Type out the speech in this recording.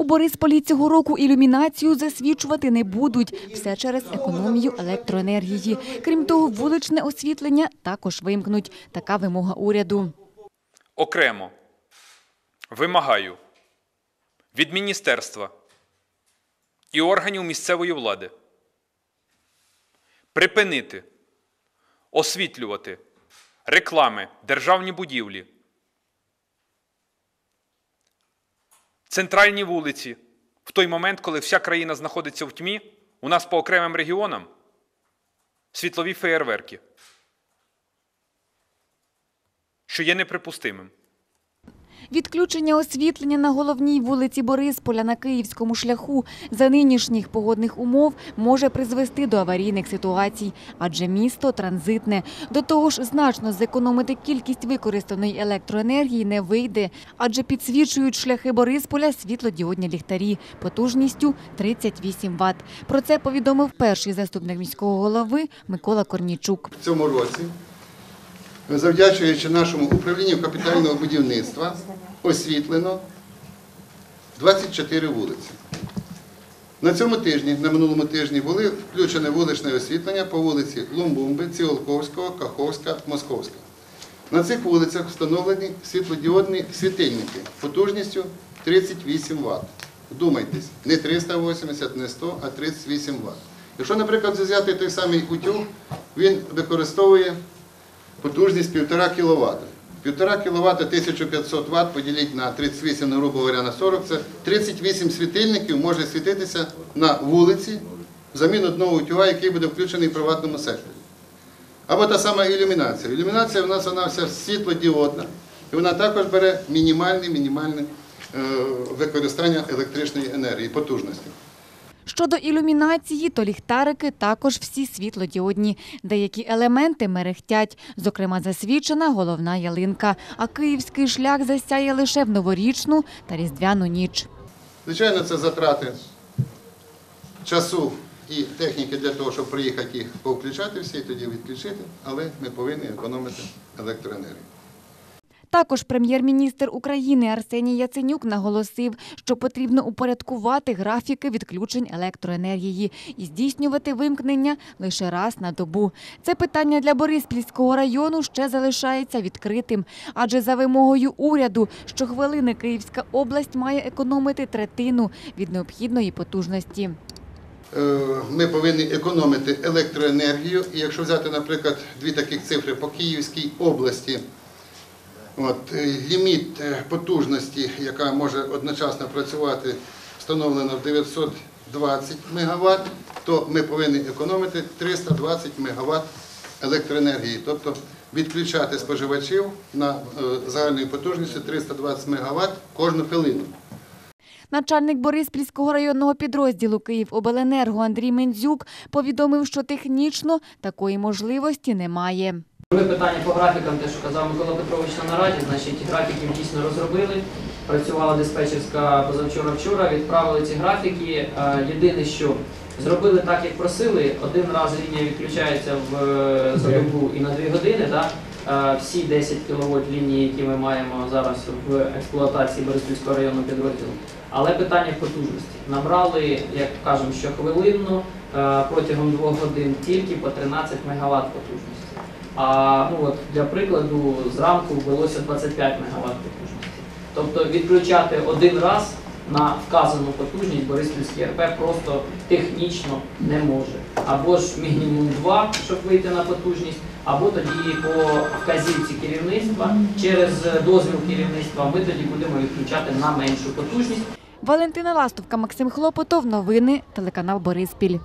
У Борисполі цього року ілюмінацію засвічувати не будуть. Все через економію електроенергії. Крім того, вуличне освітлення також вимкнуть. Така вимога уряду. Окремо вимагаю від міністерства і органів місцевої влади припинити освітлювати реклами, державні будівлі, центральні вулиці в той момент, коли вся країна знаходиться в тьмі, у нас по окремим регіонам світлові феєрверки, що є неприпустимим. Відключення освітлення на головній вулиці Борисполя на Київському шляху за нинішніх погодних умов може призвести до аварійних ситуацій, адже місто транзитне. До того ж, значно зекономити кількість використаної електроенергії не вийде, адже підсвічують шляхи Борисполя світлодіодні ліхтарі потужністю 38 Вт. Про це повідомив перший заступник міського голови Микола Корнічук. в цьому році, завдячуючи нашому управлінню капітального будівництва, освітлено 24 вулиці. На цьому тижні, на минулому тижні, були включені вуличне освітлення по вулиці Лумбумби, Ціолковського, Каховська, Московська. На цих вулицях встановлені світлодіодні світильники потужністю 38 Вт. Вдумайтесь, не 380, не 100, а 38 Вт. Якщо, наприклад, взяти той самий утюг, він використовує потужність 1,5 кВт. 1,5 кВт 1500 Вт поділіть на 38, ну, грубо говоря, на 40, це 38 світильників може світитися на вулиці взамін одного утюга, який буде включений в приватному секторі. Або та сама ілюмінація. Ілюмінація в нас вона вся світлодіодна, і вона також бере мінімальне, мінімальне е, використання електричної енергії, потужності. Щодо ілюмінації, то ліхтарики також всі світлодіодні. Деякі елементи мерехтять, зокрема засвічена головна ялинка. А київський шлях засяє лише в новорічну та різдвяну ніч. Звичайно, це затрати часу і техніки для того, щоб приїхати їх повключати всі, тоді відключити, але ми повинні економити електроенергію. Також прем'єр-міністр України Арсеній Яценюк наголосив, що потрібно упорядкувати графіки відключень електроенергії і здійснювати вимкнення лише раз на добу. Це питання для Бориспільського району ще залишається відкритим, адже за вимогою уряду щохвилини Київська область має економити третину від необхідної потужності. Е, Ми повинні економити електроенергію. І якщо взяти, наприклад, дві таких цифри по Київській області, от, е, ліміт е, потужності, яка може одночасно працювати, встановлено в 920 МВт, то ми повинні економити 320 МВт електроенергії, тобто відключати споживачів на е, загальною потужністю 320 МВт кожну хвилину. Начальник Бориспільського районного підрозділу «Київобленерго» Андрій Мендзюк повідомив, що технічно такої можливості немає. Друге питання по графікам, те, що казав Микола Петрович на нараді, значить графіки ми дійсно розробили. Працювала диспетчерська позавчора-вчора, відправили ці графіки. Е, Єдине, що зробили так, як просили. Один раз лінія відключається в е, за добу і на 2 години. Да? Е, Всі 10 кВт лінії, які ми маємо зараз в експлуатації Бориспільського районного підрозділу. Але питання потужності. Набрали, як кажемо, щохвилинно протягом 2 годин тільки по 13 МВт потужності. А ну от для прикладу, зранку ввелося 25 МВт потужності. Тобто відключати один раз на вказану потужність Бориспільський РП просто технічно не може. Або ж мінімум два, щоб вийти на потужність, або тоді по вказівці керівництва через дозвіл керівництва ми тоді будемо відключати на меншу потужність. Валентина Ластовка, Максим Хлопотов. Новини. Телеканал Бориспіль.